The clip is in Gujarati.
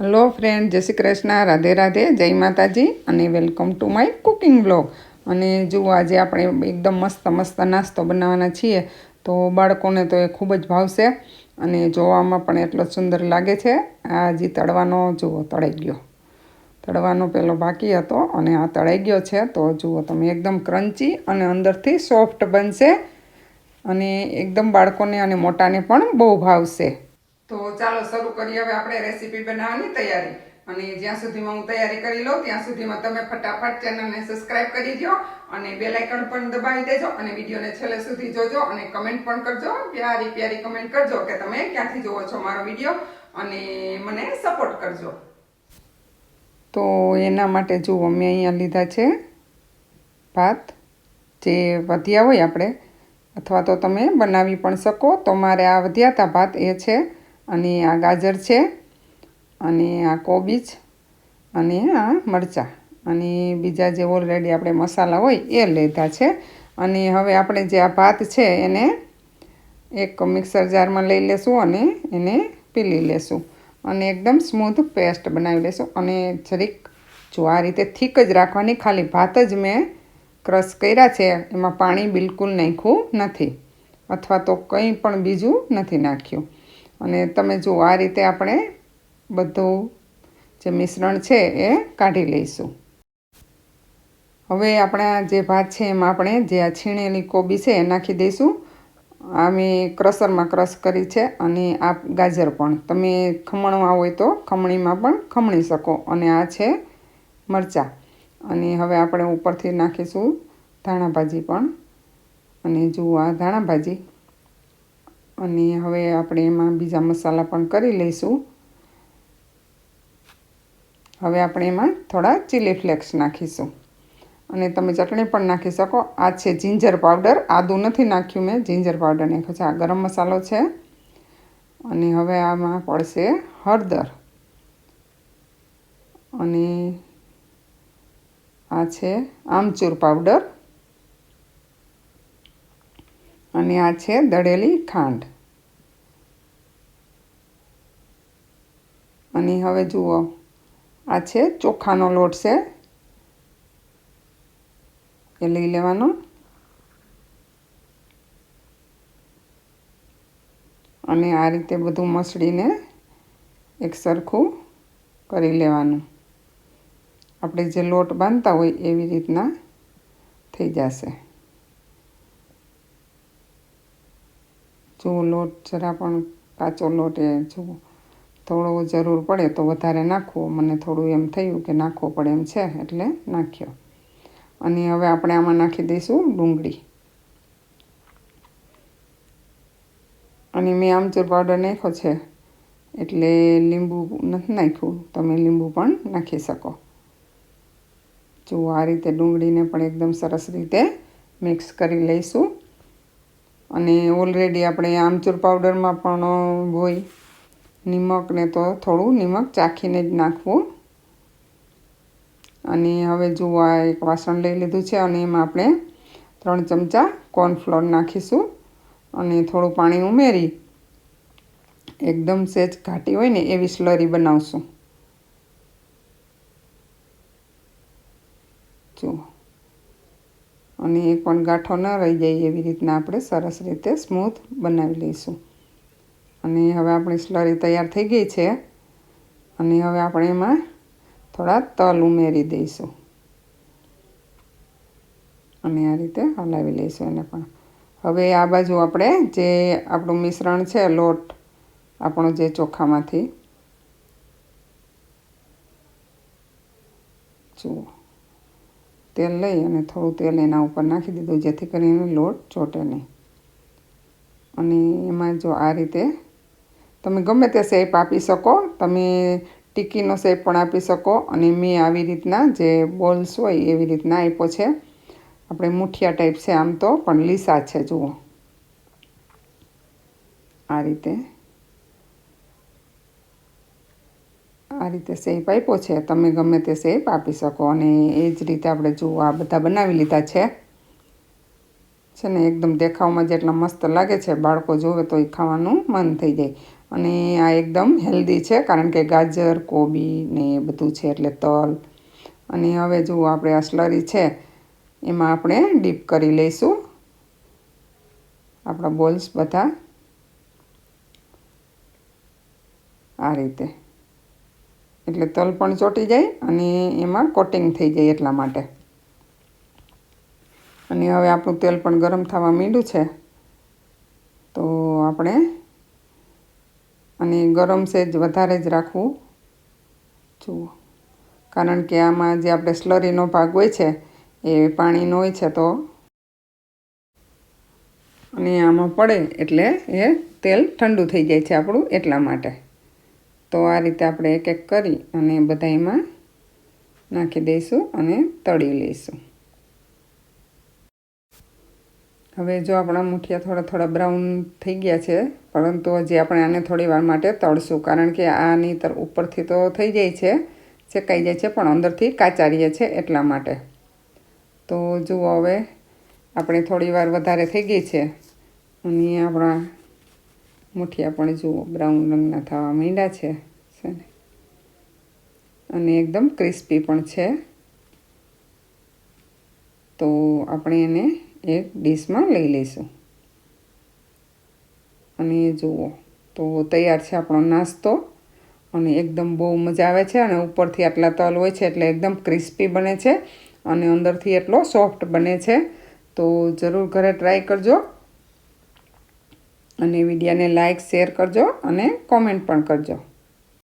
હેલો ફ્રેન્ડ જય શ્રી કૃષ્ણ. રાધે રાધે. જય માતાજી અને welcome to my cooking blog અને જુઓ, આજે આપણે એકદમ મસ્ત મસ્ત નાસ્તો બનાવવાના છીએ. તો બાળકોને તો એ ખૂબ જ ભાવશે અને જોવામાં પણ એટલો સુંદર લાગે છે. આ હજી તળવાનો, જુઓ, તળાઈ ગયો. તળવાનો પેલો બાકી હતો અને આ તળાઈ ગયો છે. તો જુઓ, તમે એકદમ ક્રન્ચી અને અંદરથી સોફ્ટ બનશે અને એકદમ બાળકોને અને મોટાને પણ બહુ ભાવશે. તો ચાલો શરૂ કરીએ. હવે આપણે રેસીપી બનાવવાની તૈયારી. અને જ્યાં સુધીમાં હું તૈયારી કરી લઉં, ત્યાં સુધીમાં તમે ફટાફટ ચેનલને સબસ્ક્રાઇબ કરી દો અને બે લાઇકન પણ દબાવી દેજો અને વિડીયોને છેલ્લે સુધી જોજો અને કમેન્ટ પણ કરજો. પ્યારી પ્યારી કમેન્ટ કરજો કે તમે ક્યાંથી જોવો છો મારો વીડિયો અને મને સપોર્ટ કરજો. તો એના માટે જુઓ મેં અહીંયા લીધા છે ભાત. જે વધ્યા હોય આપણે, અથવા તો તમે બનાવી પણ શકો. તો મારે આ વધ્યા હતા ભાત એ છે અને આ ગાજર છે, અને આ કોબીજ, અને આ મરચાં, અને બીજા જે ઓલરેડી આપણે મસાલા હોય એ લીધા છે. અને હવે આપણે જે આ ભાત છે એને એક મિક્સર જારમાં લઈ લેશું અને એને પીલી લેશું. અને એકદમ સ્મૂથ પેસ્ટ બનાવી લેશું. અને જરીક જો આ રીતે થીક જ રાખવાની, ખાલી ભાત જ મેં ક્રશ કર્યા છે, એમાં પાણી બિલકુલ નાખ્યું નથી. અથવા તો કંઈ પણ બીજું નથી નાખ્યું. અને તમે જુઓ આ રીતે આપણે બધું જે મિશ્રણ છે એ કાઢી લઈશું. હવે આપણા જે ભાત છે એમાં આપણે જે આ છીણેલી કોબી છે એ નાખી દઈશું. આ મેં ક્રશરમાં ક્રશ કરી છે અને આ ગાજર પણ. તમે ખમણવા હોય તો ખમણીમાં પણ ખમણી શકો. અને આ છે મરચાં. અને હવે આપણે ઉપરથી નાખીશું ધાણાભાજી પણ. અને જુઓ આ ધાણાભાજી અને હવે આપણે એમાં બીજા મસાલા પણ કરી લઈશું. હવે આપણે એમાં થોડા ચીલી ફ્લેક્સ નાખીશું. અને તમે ચટણી પણ નાખી શકો. આ છે જિંજર પાવડર આદું નથી નાખ્યું મેં. જિંજર પાવડર નાખ્યો છે આ ગરમ મસાલો છે. અને હવે આમાં પડશે હળદર. અને આ છે આમચૂર પાવડર અને આ છે દળેલી ખાંડ. અને હવે જુઓ, આ છે ચોખાનો લોટ છે. એ લઈ લેવાનો. અને આ રીતે બધું મસળીને એક સરખું કરી લેવાનું. આપણે જે લોટ બાંધતા હોય એવી રીતના થઈ જશે. જો લોટ જરા પણ કાચો લોટ એ જો થોડો જરૂર પડે તો વધારે નાખવો. મને થોડું એમ થયું કે નાખવો પડે એમ છે, એટલે નાખ્યો. અને હવે આપણે આમાં નાખી દઈશું ડુંગળી. અને મેં આમચૂર પાવડર નાખ્યો છે, એટલે લીંબુ નથી નાખ્યું. તમે લીંબુ પણ નાખી શકો. જો આ રીતે ડુંગળીને પણ એકદમ સરસ રીતે મિક્સ કરી લઈશું. અને ઓલરેડી આપણે આમચૂર પાવડરમાં પણ હોય નિમકને તો થોડું નિમક ચાખીને જ નાખવું. અને હવે જુઓ આ એક વાસણ લઈ લીધું છે અને એમાં આપણે ત્રણ ચમચા કોર્નફ્લોર નાખીશું અને થોડું પાણી ઉમેરી એકદમ સેજ ઘાટી હોય ને એવી સ્લરી બનાવશું. જુઓ. અને એક પણ ગાંઠો ન રહી જાય એવી રીતના આપણે સરસ રીતે સ્મૂથ બનાવી લઈશું. અને હવે આપણી સ્લરી તૈયાર થઈ ગઈ છે. અને હવે આપણે એમાં થોડા તલ ઉમેરી દઈશું. અને આ રીતે હલાવી લઈશું એને પણ. હવે આ બાજુ આપણે જે આપણું મિશ્રણ છે, લોટ, આપણો જે ચોખામાંથી. જુઓ. તેલ લઈ અને થોડું તેલ એના ઉપર નાખી દીધું, જેથી કરીને લોટ ચોટે નહીં. અને એમાં જો આ રીતે તમે ગમે તે શેપ આપી શકો, તમે ટીકીનો શેપ પણ આપી શકો અને મેં આવી રીતના જે બોલ્સ હોય એવી રીતના આપ્યો છે. આપણે મુઠિયા ટાઈપ છે આમ તો, પણ લીસા છે, જુઓ. આ રીતે આ રીતે શેપ આપ્યો છે. તમે ગમે તે શેપ આપી શકો અને એ જ રીતે આપણે જુઓ આ બધા બનાવી લીધા છે છે ને, એકદમ દેખાવમાં જેટલા મસ્ત લાગે છે, બાળકો જોવે તો એ ખાવાનું મન થઈ જાય. અને આ એકદમ હેલ્ધી છે, કારણ કે ગાજર, કોબી ને એ બધું છે એટલે તલ. અને હવે જુઓ આપણે આ સ્લરી છે, એમાં આપણે ડીપ કરી લઈશું. આપણા બોલ્સ બધા આ રીતે. એટલે તલ પણ ચોંટી જાય અને એમાં કોટિંગ થઈ જાય એટલા માટે. અને હવે આપણું તેલ પણ ગરમ થવા માંડ્યું છે. તો આપણે અને ગરમ સેજ વધારે જ રાખવું. જુઓ. કારણ કે આમાં જે આપણે સ્લરીનો ભાગ હોય છે, એ પાણીનો હોય છે તો અને આમાં પડે એટલે એ તેલ ઠંડુ થઈ જાય છે આપણું એટલા માટે. તો આ રીતે આપણે એક એક કરી અને બધા એમાં નાખી દઈશું અને તળી લઈશું. હવે જો આપણા મુઠિયા થોડા થોડા બ્રાઉન થઈ ગયા છે, પરંતુ હજી આપણે આને થોડી વાર માટે તળશું, કારણ કે આની તર ઉપરથી તો થઈ જાય છે, શેકાઈ જાય છે, પણ અંદરથી કાચા રહીએ છે એટલા માટે. તો જુઓ હવે, આપણે થોડી વાર વધારે થઈ ગઈ છે, અને આપણા મુઠિયા પણ જુઓ, બ્રાઉન રંગના થવા માંડ્યા છે અને એકદમ ક્રિસ્પી પણ છે. તો આપણે એને એક ડીશમાં લઈ લઈશું. અને જુઓ, તો તૈયાર છે આપણો નાસ્તો. અને એકદમ બહુ મજા આવે છે અને ઉપરથી આટલા તલ હોય છે એટલે એકદમ ક્રિસ્પી બને છે. અને અંદરથી એટલો સોફ્ટ બને છે. તો જરૂર ઘરે ટ્રાય કરજો. અને વિડીયોને લાઇક શેર કરજો અને કોમેન્ટ પણ કરજો.